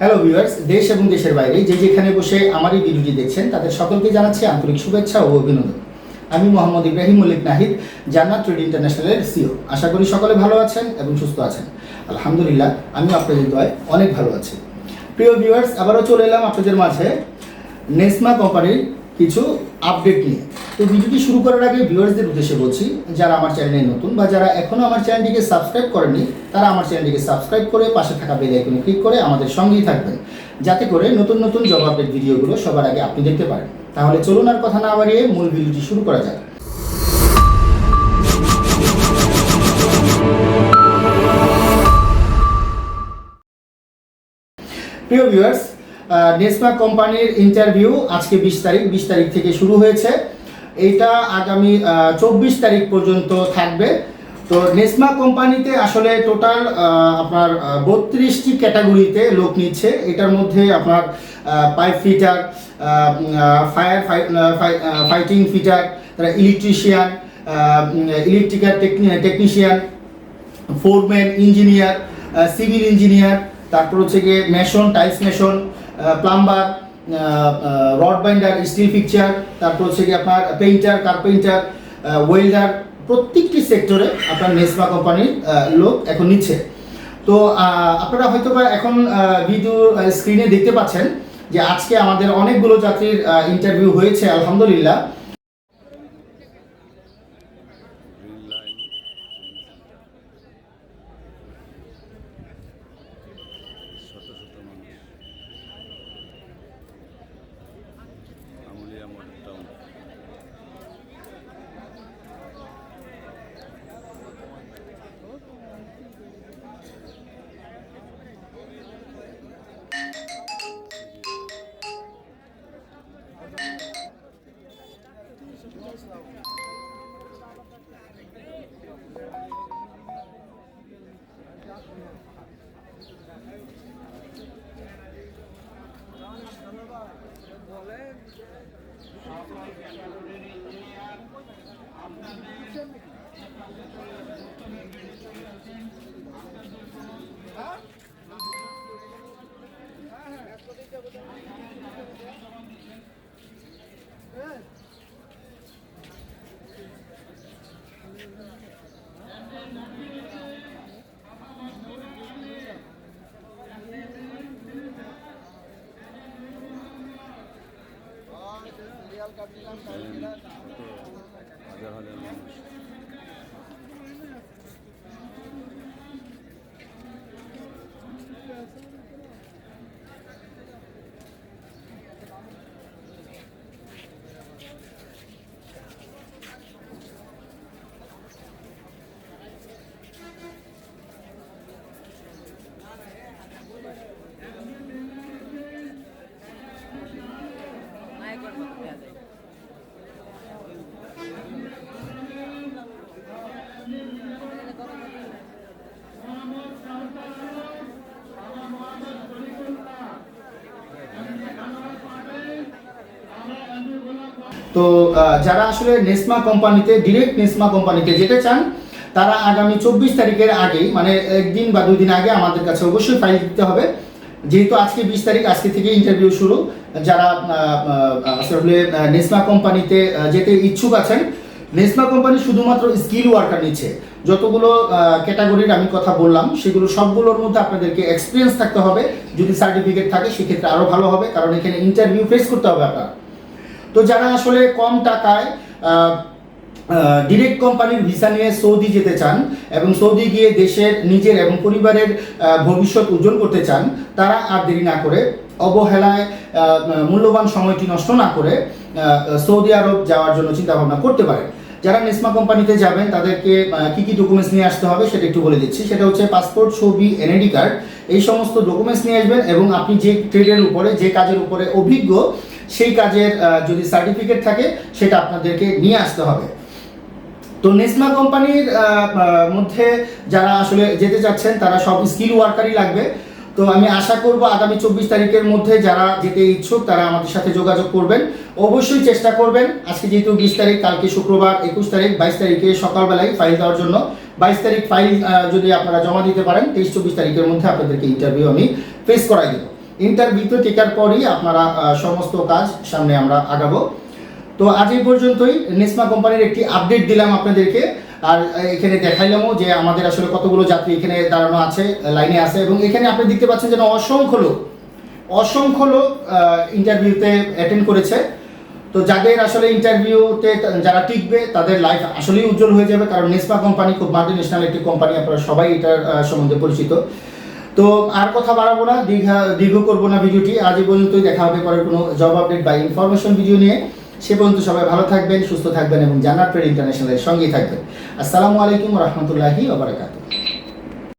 Hello viewers দেশ এবং দেশের বাইরে যে যেখানে বসে আমার এই ভিডিওটি দেখছেন, তাদের সকলকে জানাচ্ছি আন্তরিক শুভেচ্ছা ও অভিনন্দন। আমি মোহাম্মদ ইব্রাহিম মল্লিক নাহিদ, জান্নাত ট্রেড ইন্টারন্যাশনালের সিও আশা করি সকলে ভালো আছেন এবং সুস্থ আছেন। আলহামদুলিল্লাহ আমি আপনাদের দয় অনেক ভালো আছি। প্রিয় ভিউয়ার্স আবারও চলে এলাম আপনাদের মাঝে নেসমা কোম্পানির কিছু আপডেট নিয়ে। তো ভিডিওটি শুরু করার আগে ভিউয়ার্সদের উদ্দেশ্যে বলছি, যারা আমার চ্যানেলে নতুন বা যারা এখনও আমার চ্যানেলটিকে সাবস্ক্রাইব করেনি তারা আমার চ্যানেলটিকে সাবস্ক্রাইব করে পাশে থাকা বেল আইকনে ক্লিক করে আমাদের সঙ্গেই থাকবেন। যাতে করে নতুন নতুন জব আপডেট ভিডিওগুলো সবার আগে আপনি দেখতে পারেন। তাহলে চলুন আর কথা না বাড়িয়ে মূল ভিডিওটি শুরু করা যাক। প্রিয় ভিউয়ার্স নেসমা কোম্পানির ইন্টারভিউ আজকে বিশ তারিখ বিশ তারিখ থেকে শুরু হয়েছে। এটা আগামী চব্বিশ তারিখ পর্যন্ত থাকবে। তো নেসমা কোম্পানিতে আসলে টোটাল আপনার বত্রিশটি ক্যাটাগরিতে লোক নিচ্ছে। এটার মধ্যে আপনার pipe fitter fire fighting fitter তারা electrician electrical technician foreman engineer civil engineer তারপর হচ্ছে গিয়ে mason tiles mason plumber rod binder steel fixer তারপর হচ্ছে কি আপনার পেইন্টার কার্পেন্টার ওয়েল্ডার প্রত্যেকটি সেক্টরে আপনার নেসমা কোম্পানির লোক এখন নিচ্ছে। তো আপনারা হয়তো বা এখন ভিডিও স্ক্রিনে দেখতে পাচ্ছেন যে আজকে আমাদের অনেকগুলো যাত্রীর ইন্টারভিউ হয়েছে, আলহামদুলিল্লাহ। সকল ক্যাটাগরির ইঞ্জিনিয়ার আপনাদের Benim, haber haber olmuş. তো যারা আসলে নেসমা কোম্পানিতে ডিরেক্ট নেসমা কোম্পানিতে যেতে চান, তারা আগামী চব্বিশ তারিখের আগেই মানে একদিন বা দুই দিন আগে আমাদের কাছে অবশ্যই ফাইল দিতে হবে। যেহেতু আজকে বিশ তারিখ, আজকে থেকে ইন্টারভিউ শুরু। যারা আসলে নেসমা কোম্পানিতে যেতে ইচ্ছুক আছেন, নেসমা কোম্পানি শুধুমাত্র স্কিল ওয়ার্কার নিচ্ছে। যতগুলো ক্যাটাগরির আমি কথা বললাম, সেগুলো সবগুলোর মধ্যে আপনাদেরকে এক্সপিরিয়েন্স থাকতে হবে। যদি সার্টিফিকেট থাকে, সেক্ষেত্রে আরও ভালো হবে, কারণ এখানে ইন্টারভিউ ফেস করতে হবে আপনার। তো যারা আসলে কম টাকায় ডিরেক্ট কোম্পানির ভিসা নিয়ে সৌদি যেতে চান এবং সৌদি গিয়ে দেশের নিজের এবং পরিবারের ভবিষ্যৎ উজ্জ্বল করতে চান, তারা আর দেরি না করে অবহেলায় মূল্যবান সময়টি নষ্ট না করে সৌদি আরব যাওয়ার জন্য চিন্তা ভাবনা করতে পারেন যারা নেসমা কোম্পানিতে যাবেন, তাদেরকে কি কি ডকুমেন্টস নিয়ে আসতে হবে সেটা একটু বলে দিচ্ছি। সেটা হচ্ছে পাসপোর্ট ছবি এনআইডি কার্ড এই সমস্ত ডকুমেন্টস নিয়ে আসবেন এবং আপনি যে ট্রেডের উপরে, যে কাজের উপরে অভিজ্ঞ সেই কাজের যদি সার্টিফিকেট থাকে, সেটা আপনাদেরকে নিয়ে আসতে হবে। তো নেসমা কোম্পানির মধ্যে যারা আসলে যেতে চাচ্ছেন, তারা সব স্কিল ওয়ার্কারই লাগবে। তো আমি আশা করব আগামী চব্বিশ তারিখের মধ্যে যারা যেতে ইচ্ছুক, তারা আমাদের সাথে যোগাযোগ করবেন। অবশ্যই চেষ্টা করবেন। আজকে যেহেতু বিশ তারিখ, কালকে শুক্রবার, একুশ তারিখ, বাইশ তারিখে সকালবেলায় ফাইল দেওয়ার জন্য। বাইশ তারিখ ফাইল যদি আপনারা জমা দিতে পারেন, তেইশ, চব্বিশ তারিখের মধ্যে আপনাদেরকে ইন্টারভিউ আমি ফেস করাই দেবো। ইন্টারভিউতে টেকার পরই আপনারা সমস্ত কাজ সামনে আমরা আগাবো। তো আজ এই পর্যন্তই। নেসমা কোম্পানির একটি আপডেট দিলাম আপনাদেরকে। আর এখানে দেখাইলামও যে আমাদের আসলে কতগুলো যাত্রী এখানে দাঁড়ানো আছে, লাইনে আছে। এবং এখানে আপনি দেখতে পাচ্ছেন যেন অসংখ্য লোক অসংখ্য লোক ইন্টারভিউতে অ্যাটেন্ড করেছে। তো যাদের আসলে ইন্টারভিউতে যারা টিকবে, তাদের লাইফ আসলেই উজ্জ্বল হয়ে যাবে। কারণ নেসমা কোম্পানি খুব মাল্টি ন্যাশনাল একটি কোম্পানি, আপনারা সবাই এটার সম্বন্ধে পরিচিত। তো আর কথা বাড়াবো না, দীঘা, দীর্ঘ করব না ভিডিওটি। আজ পর্যন্তই দেখা হবে পরের কোনো জব আপডেট বা ইনফরমেশন ভিডিও নিয়ে। সে পর্যন্ত সবাই ভালো থাকবেন, সুস্থ থাকবেন এবং জান্নাত ট্রেড ইন্টারন্যাশনালের সঙ্গেই থাকবেন। আসসালামু আলাইকুম রহমতুল্লাহি ওবরাকাতুহ